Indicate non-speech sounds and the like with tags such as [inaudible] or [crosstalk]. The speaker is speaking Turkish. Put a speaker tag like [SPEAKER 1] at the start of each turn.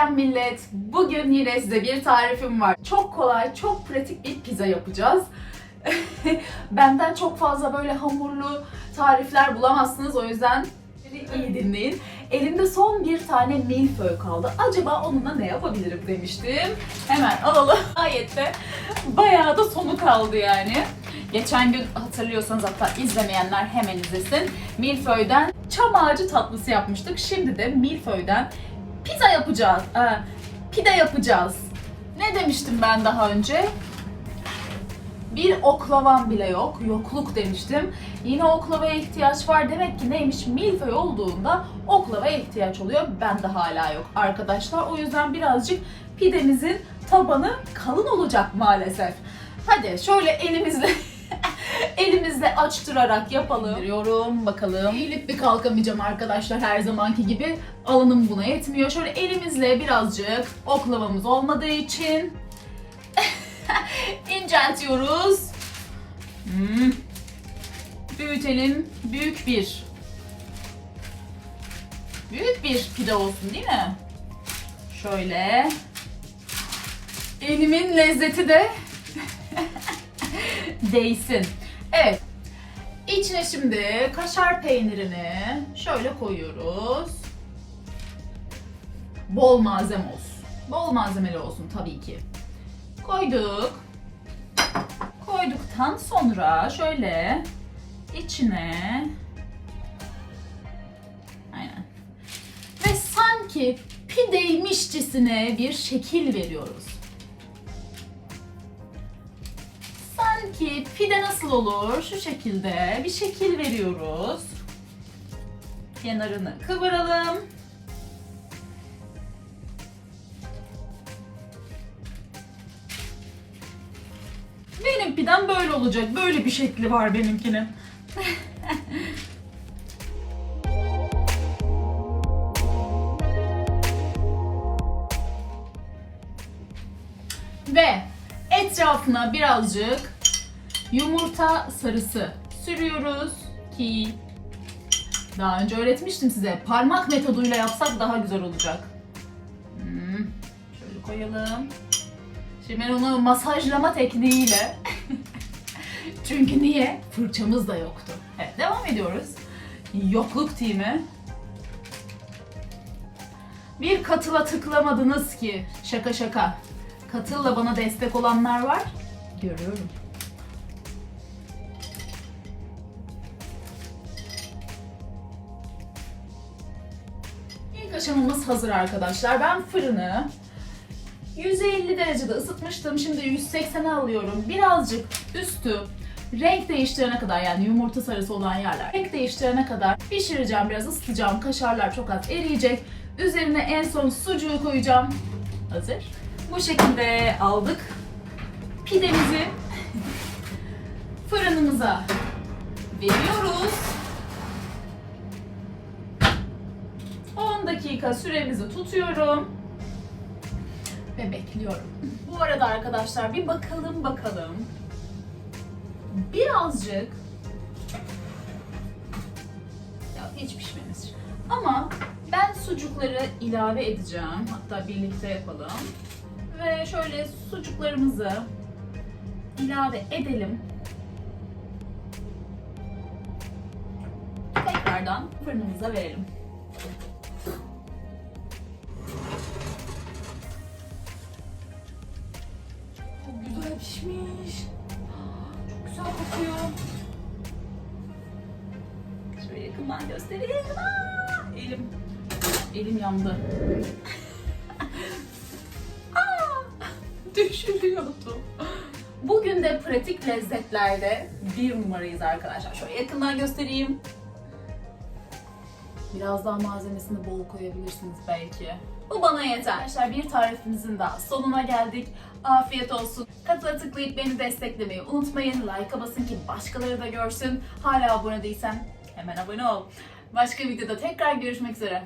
[SPEAKER 1] Selam millet. Bugün yine size bir tarifim var. Çok kolay, çok pratik bir pizza yapacağız. [laughs] Benden çok fazla böyle hamurlu tarifler bulamazsınız. O yüzden iyi dinleyin. Elimde son bir tane milföy kaldı. Acaba onunla ne yapabilirim demiştim. Hemen alalım. [laughs] Ayette bayağı da sonu kaldı yani. Geçen gün hatırlıyorsanız hatta izlemeyenler hemen izlesin. Milföy'den çam ağacı tatlısı yapmıştık. Şimdi de milföy'den pizza yapacağız. Ee, pide yapacağız. Ne demiştim ben daha önce? Bir oklavam bile yok. Yokluk demiştim. Yine oklavaya ihtiyaç var. Demek ki neymiş? Milföy olduğunda oklavaya ihtiyaç oluyor. Ben de hala yok arkadaşlar. O yüzden birazcık pidemizin tabanı kalın olacak maalesef. Hadi şöyle elimizle [laughs] [laughs] elimizle açtırarak yapalım. Diyorum bakalım. Eğilip bir kalkamayacağım arkadaşlar her zamanki gibi. Alanım buna yetmiyor. Şöyle elimizle birazcık oklavamız olmadığı için [laughs] inceltiyoruz. Hmm. Büyütelim. Büyük bir. Büyük bir pide olsun değil mi? Şöyle. Elimin lezzeti de [laughs] değsin. Evet. İçine şimdi kaşar peynirini şöyle koyuyoruz. Bol malzeme olsun. Bol malzemeli olsun tabii ki. Koyduk. Koyduktan sonra şöyle içine aynen ve sanki pideymişçesine bir şekil veriyoruz. Sanki pide nasıl olur? Şu şekilde bir şekil veriyoruz. Kenarını kıvıralım. Benim pidem böyle olacak. Böyle bir şekli var benimkinin. [laughs] Ve etrafına birazcık yumurta sarısı sürüyoruz ki daha önce öğretmiştim size. Parmak metoduyla yapsak daha güzel olacak. Hmm, şöyle koyalım. Şimdi ben onu masajlama tekniğiyle [laughs] çünkü niye? Fırçamız da yoktu. Evet devam ediyoruz. Yokluk timi. Bir katıla tıklamadınız ki. Şaka şaka. Katılla bana destek olanlar var. Görüyorum. Aşamamız hazır arkadaşlar. Ben fırını 150 derecede ısıtmıştım. Şimdi 180'e alıyorum. Birazcık üstü renk değiştirene kadar yani yumurta sarısı olan yerler renk değiştirene kadar pişireceğim. Biraz ısıtacağım. Kaşarlar çok az eriyecek. Üzerine en son sucuğu koyacağım. Hazır. Bu şekilde aldık. Pidemizi [laughs] fırınımıza veriyoruz. Dakika süremizi tutuyorum ve bekliyorum. Bu arada arkadaşlar bir bakalım bakalım. Birazcık ya hiç pişmemiş. Ama ben sucukları ilave edeceğim. Hatta birlikte yapalım. Ve şöyle sucuklarımızı ilave edelim. Tekrardan fırınımıza verelim. Pişmiş. Çok güzel kokuyor. Şöyle yakından göstereyim. Elim, elim yandı. [laughs] Aa, düşürüyordum. Bugün de pratik lezzetlerde bir numarayız arkadaşlar. Şöyle yakından göstereyim. Biraz daha malzemesini bol koyabilirsiniz belki. Bu bana yeter. Arkadaşlar bir tarifimizin daha sonuna geldik. Afiyet olsun. Katıla tıklayıp beni desteklemeyi unutmayın. Like'a basın ki başkaları da görsün. Hala abone değilsen hemen abone ol. Başka videoda tekrar görüşmek üzere.